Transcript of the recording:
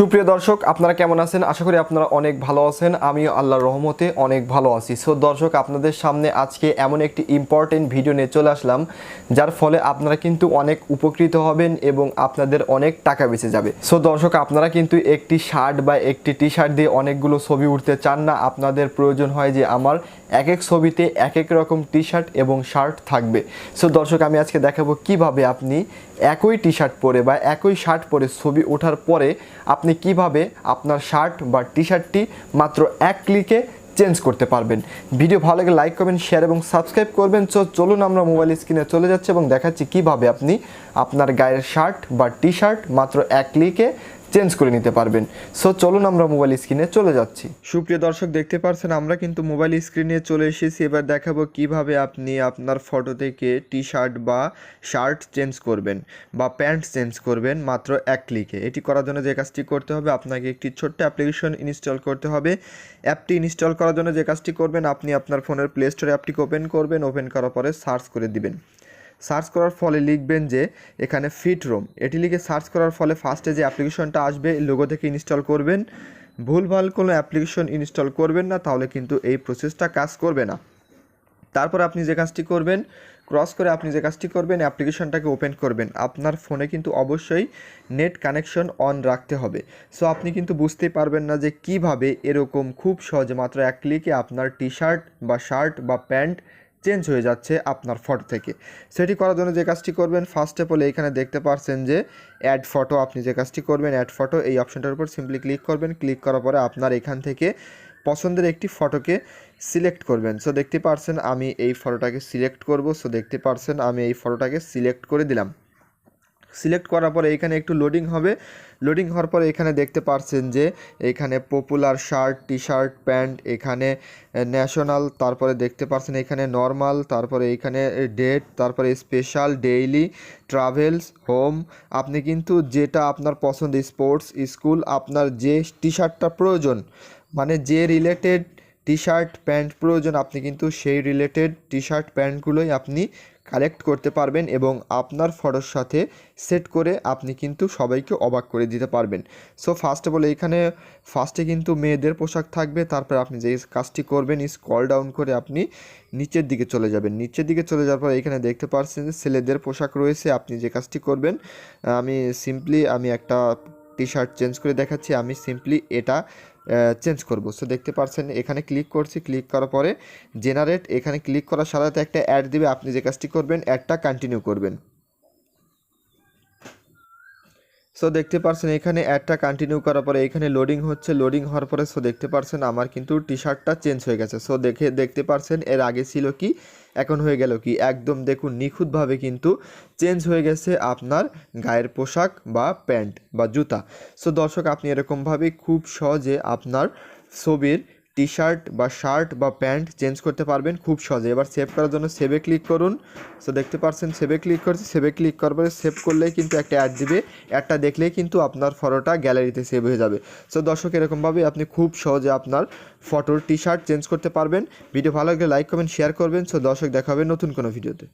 সুপ্রিয় দর্শক, আপনারা কেমন আছেন? আশা করি আপনারা অনেক ভালো আছেন। আমিও আল্লাহর রহমতে অনেক ভালো আছি। সো দর্শক, আপনাদের সামনে আজকে এমন একটি ইম্পর্টেন্ট ভিডিও নিয়ে চলে আসলাম, যার ফলে আপনারা কিন্তু অনেক উপকৃত হবেন এবং আপনাদের অনেক টাকা বেঁচে যাবে। সো দর্শক, আপনারা কিন্তু একটি শার্ট বা একটি টি শার্ট দিয়ে অনেকগুলো ছবি উঠতে চান না। আপনাদের প্রয়োজন হয় যে আমার এক এক ছবিতে এক এক রকম টি শার্ট এবং শার্ট থাকবে। সো দর্শক, আমি আজকে দেখাবো কীভাবে আপনি একই টি শার্ট পরে বা একই শার্ট পরে ছবি ওঠার পরে আপনি কীভাবে আপনার শার্ট বা টি শার্টটি মাত্র এক ক্লিকে চেঞ্জ করতে পারবেন। ভিডিও ভালো লাগে লাইক করবেন শেয়ার এবং সাবস্ক্রাইব করবেন। তো চলুন আমরা মোবাইল স্ক্রিনে চলে যাচ্ছি এবং দেখাচ্ছি কীভাবে আপনি আপনার গায়ের শার্ট বা টি শার্ট মাত্র এক ক্লিকে চেঞ্জ করে নিতে পারবেন। সো চলুন আমরা মোবাইল স্ক্রিনে চলে যাচ্ছি। সুপ্রিয় দর্শক, দেখতে পাচ্ছেন আমরা কিন্তু মোবাইল স্ক্রিনে চলে এসেছি। এবার দেখাবো কীভাবে আপনি আপনার ফটো থেকে টি শার্ট বা শার্ট চেঞ্জ করবেন বা প্যান্ট চেঞ্জ করবেন মাত্র এক ক্লিকে এটি করার জন্য যে কাজটি করতে হবে, আপনাকে একটি ছোট্ট অ্যাপ্লিকেশন ইনস্টল করতে হবে। অ্যাপটি ইনস্টল করার জন্য যে কাজটি করবেন, আপনি আপনার ফোনের প্লে স্টোরে অ্যাপটিকে ওপেন করবেন ওপেন করার পরে সার্চ করে দিবেন। সার্চ করার ফলে লিখবেন যে এখানে ফিট রোম। এটি লিখে সার্চ করার ফলে ফার্স্টে যে অ্যাপ্লিকেশনটা আসবে লোগো থেকে ইনস্টল করবেন। ভুলভাল কোনো অ্যাপ্লিকেশন ইনস্টল করবেন না, তাহলে কিন্তু এই প্রসেসটা কাজ করবে না। তারপর আপনি যে কাজটি করবেন ক্রস করে আপনি যে কাজটি করবেন, অ্যাপ্লিকেশনটাকে ওপেন করবেন। আপনার ফোনে কিন্তু অবশ্যই নেট কানেকশন অন রাখতে হবে। সো আপনি কিন্তু বুঝতেই পারবেন না যে কীভাবে এরকম খুব সহজে মাত্র এক ক্লিকে আপনার টি শার্ট বা শার্ট বা প্যান্ট চেঞ্জ হয়ে যাচ্ছে আপনার ফটো থেকে। সেটি করার জন্য যে কাজটি করবেন ফার্স্ট স্টেপ হলে এখানে দেখতে পারছেন যে অ্যাড ফটো আপনি যে কাজটি করবেন অ্যাড ফটো এই অপশানটার উপর সিম্পলি ক্লিক করবেন। ক্লিক করার পরে আপনার এখান থেকে পছন্দের একটি ফটোকে সিলেক্ট করবেন। সো দেখতে পারছেন আমি এই ফটোটাকে সিলেক্ট করব। সো দেখতে পারছেন আমি এই ফটোটাকে সিলেক্ট করে দিলাম। সিলেক্ট করার পরে এখানে একটু লোডিং হবে। লোডিং হওয়ার পরে এখানে দেখতে পারছেন যে এখানে popular shirt T shirt pant এখানে ন্যাশনাল তারপরে দেখতে পারছেন এখানে নর্মাল তারপরে এখানে ডেট তারপরে স্পেশাল ডেইলি ট্রাভেলস হোম আপনি কিন্তু যেটা আপনার পছন্দ স্পোর্টস স্কুল আপনার যে টি শার্টটা প্রয়োজন মানে যে রিলেটেড টি শার্ট প্যান্ট প্রয়োজন, আপনি কিন্তু সেই রিলেটেড টি শার্ট প্যান্টগুলোই আপনি কালেক্ট করতে পারবেন এবং আপনার ফটোর সাথে সেট করে আপনি কিন্তু সবাইকে অবাক করে দিতে পারবেন। সো ফার্স্ট অফ অল এইখানে ফার্স্টে কিন্তু মেয়েদের পোশাক থাকবে, তারপর আপনি যে কাজটি করবেন স্কল ডাউন করে আপনি নিচের দিকে চলে যাবেন। নিচের দিকে চলে যাওয়ার পর এখানে দেখতে পাচ্ছেন যে ছেলেদের পোশাক রয়েছে, আপনি যে কাজটি করবেন, আমি সিম্পলি আমি একটা টি শার্ট চেঞ্জ করে দেখাচ্ছি, আমি সিম্পলি এটা চেঞ্জ করব। সো দেখতে পাচ্ছেন এখানে ক্লিক করছি ক্লিক করার পরে জেনারেট এখানে ক্লিক করার সাথে একটা অ্যাড দিবে। আপনি যে কাজটি করবেন অ্যাডটা কন্টিনিউ করবেন। সো দেখতে পারছেন, এখানে অ্যাডটা কন্টিনিউ করার পরে এখানে লোডিং হচ্ছে। লোডিং হওয়ার পরে সো দেখতে পারছেন, আমার কিন্তু টি শার্টটা চেঞ্জ হয়ে গেছে। সো দেখে, দেখতে পারছেন, এর আগে ছিল কি, এখন হয়ে গেল কি? একদম দেখুন, নিখুঁতভাবে কিন্তু চেঞ্জ হয়ে গেছে আপনার গায়ের পোশাক বা প্যান্ট বা জুতা। সো দর্শক, আপনি এরকমভাবে খুব সহজে আপনার ছবির টি শার্ট বা শার্ট বা প্যান্ট চেঞ্জ করতে পারবেন খুব সহজে। এবার সেভ করার জন্য সেভে ক্লিক করুন। সো দেখতে পাচ্ছেন সেভে ক্লিক করছি। সেভে ক্লিক করার পরে সেভ করলেই কিন্তু একটা অ্যাড দিবে। অ্যাডটা দেখলেই কিন্তু আপনার ফটোটা গ্যালারিতে সেভ হয়ে যাবে। সো দর্শক এরকমভাবে আপনি খুব সহজে আপনার ফটোর টি শার্ট চেঞ্জ করতে পারবেন। ভিডিও ভালো লাগলে লাইক, কমেন্ট শেয়ার করবেন। সো দর্শক দেখাবে নতুন কোনো ভিডিওতে।